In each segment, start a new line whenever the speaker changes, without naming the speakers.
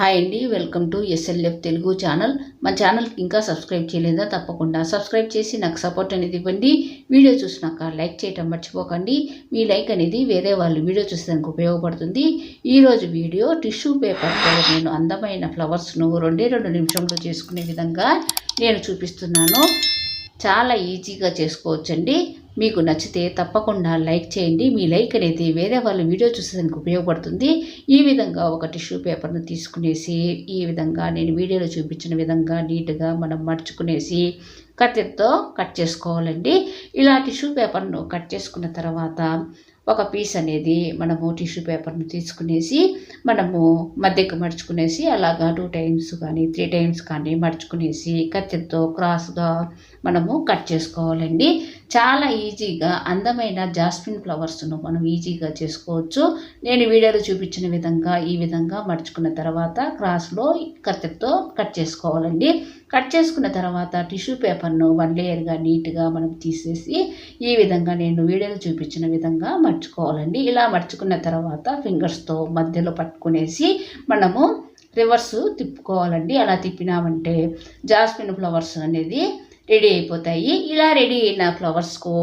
Hi అండి welcome to S L F Telugu channel. మా ఛానల్కి ఇంకా సబ్స్క్రైబ్ చేయలేదా తప్పకుండా సబ్స్క్రైబ్ చేసి నాకు సపోర్ట్ అనేది ఇవ్వండి. వీడియో చూసినాక లైక్ చేయటం మర్చిపోకండి. మీ లైక్ అనేది వేరే వాళ్ళు వీడియో చూసేందుకు ఉపయోగపడుతుంది. ఈరోజు వీడియో టిష్యూ పేపర్తో నేను అందమైన ఫ్లవర్స్ను రెండే రెండు నిమిషంలో చేసుకునే విధంగా నేను చూపిస్తున్నాను. చాలా ఈజీగా చేసుకోవచ్చండి. మీకు నచ్చితే తప్పకుండా లైక్ చేయండి. మీ లైక్ అనేది వేరే వాళ్ళ వీడియో చూసేదానికి ఉపయోగపడుతుంది. ఈ విధంగా ఒక టిష్యూ పేపర్ను తీసుకునేసి ఈ విధంగా నేను వీడియోలో చూపించిన విధంగా నీట్గా మనం మడుచుకునేసి కత్తితో కట్ చేసుకోవాలండి. ఇలా టిష్యూ పేపర్ను కట్ చేసుకున్న తర్వాత ఒక పీస్ అనేది మనము టిష్యూ పేపర్ను తీసుకునేసి మనము మధ్యకు మడుచుకునేసి అలాగా టూ టైమ్స్ కానీ త్రీ టైమ్స్ కానీ మడుచుకునేసి కత్తితో క్రాస్గా మనము కట్ చేసుకోవాలండి. చాలా ఈజీగా అందమైన జాస్మిన్ ఫ్లవర్స్ను మనం ఈజీగా చేసుకోవచ్చు. నేను వీడియోలో చూపించిన విధంగా ఈ విధంగా మడుచుకున్న తర్వాత క్రాస్లో కత్తితో కట్ చేసుకోవాలండి. కట్ చేసుకున్న తర్వాత టిష్యూ పేపర్ను వన్ లేయర్గా నీట్గా మనం తీసేసి ఈ విధంగా నేను వీడియోలో చూపించిన విధంగా మర్చుకోవాలండి. ఇలా మర్చుకున్న తర్వాత ఫింగర్స్తో మధ్యలో పట్టుకునేసి మనము రివర్స్ తిప్పుకోవాలండి. అలా తిప్పినామంటే జాస్మిన్ ఫ్లవర్స్ అనేది రెడీ అయిపోతాయి. ఇలా రెడీ అయిన ఫ్లవర్స్కు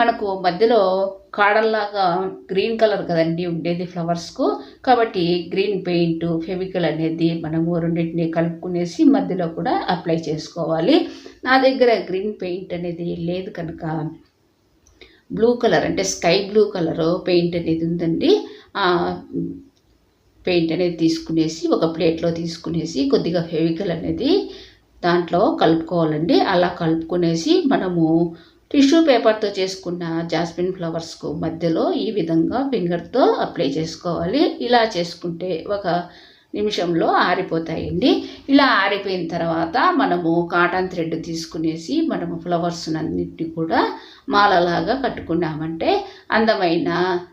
మనకు మధ్యలో కాడల్లాగా గ్రీన్ కలర్ కదండి ఉండేది ఫ్లవర్స్కు కాబట్టి గ్రీన్ పెయింట్ ఫెవికల్ అనేది మనము రెండింటిని కలుపుకునేసి మధ్యలో కూడా అప్లై చేసుకోవాలి. నా దగ్గర గ్రీన్ పెయింట్ అనేది లేదు కనుక బ్లూ కలర్ అంటే స్కై బ్లూ కలర్ పెయింట్ అనేది ఉందండి. పెయింట్ అనేది తీసుకునేసి ఒక ప్లేట్లో తీసుకునేసి కొద్దిగా ఫెవికల్ అనేది దాంట్లో కలుపుకోవాలండి. అలా కలుపుకునేసి మనము టిష్యూ పేపర్తో చేసుకున్న జాస్మిన్ ఫ్లవర్స్కు మధ్యలో ఈ విధంగా ఫింగర్తో అప్లై చేసుకోవాలి. ఇలా చేసుకుంటే ఒక నిమిషంలో ఆరిపోతాయండి. ఇలా ఆరిపోయిన తర్వాత మనము కాటన్ థ్రెడ్ తీసుకునేసి మనము ఫ్లవర్స్ అన్నిటిని కూడా మాలలాగా కట్టుకున్నామంటే అందమైన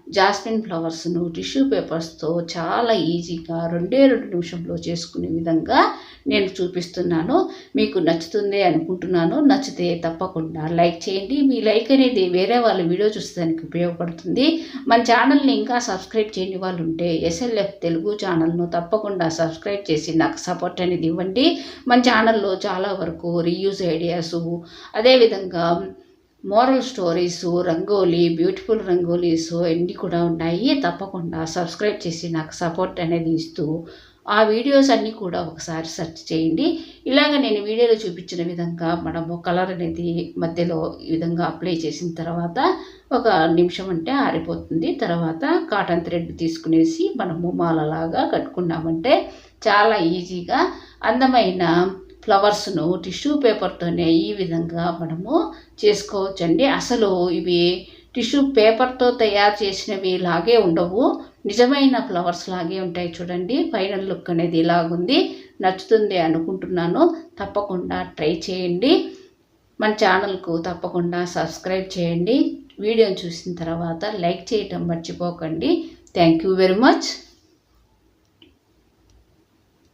జాస్మిన్ ఫ్లవర్స్ను టిష్యూ పేపర్స్తో చాలా ఈజీగా రెండే రెండు నిమిషంలో చేసుకునే విధంగా నేను చూపిస్తున్నాను. మీకు నచ్చుతుంది అనుకుంటున్నాను. నచ్చితే తప్పకుండా లైక్ చేయండి. మీ లైక్ అనేది వేరే వాళ్ళ వీడియో చూసేదానికి ఉపయోగపడుతుంది. మన ఛానల్ని ఇంకా సబ్స్క్రైబ్ చేయని వాళ్ళు ఉంటే ఎస్ఎల్ఎఫ్ తెలుగు ఛానల్ను తప్పకుండా సబ్స్క్రైబ్ చేసి నాకు సపోర్ట్ అనేది ఇవ్వండి. మన ఛానల్లో చాలా వరకు రీయూజ్ ఐడియాసు అదేవిధంగా moral stories rangoli beautiful rangolis అన్నీ కూడా ఉన్నాయి. తప్పకుండా సబ్స్క్రైబ్ చేసి నాకు సపోర్ట్ అనేది ఇస్తూ ఆ వీడియోస్ అన్నీ కూడా ఒకసారి సెర్చ్ చేయండి. ఇలాగ నేను వీడియోలో చూపించిన విధంగా మనము కలర్ అనేది మధ్యలో ఈ విధంగా అప్లై చేసిన తర్వాత ఒక నిమిషం అంటే ఆరిపోతుంది. తర్వాత కాటన్ థ్రెడ్ తీసుకునేసి మనము మాలలాగా కట్టుకున్నామంటే చాలా ఈజీగా అందమైన ఫ్లవర్స్ను టిష్యూ పేపర్తోనే ఈ విధంగా మనము చేసుకోవచ్చండి. అసలు ఇవి టిష్యూ పేపర్తో తయారు చేసినవి లాగే ఉండవు. నిజమైన ఫ్లవర్స్ లాగే ఉంటాయి చూడండి. ఫైనల్ లుక్ అనేది ఇలాగుంది. నచ్చుతుంది అనుకుంటున్నాను. తప్పకుండా ట్రై చేయండి. మన ఛానల్కు తప్పకుండా సబ్స్క్రైబ్ చేయండి. వీడియోని చూసిన తర్వాత లైక్ చేయటం మర్చిపోకండి. Thank you very much.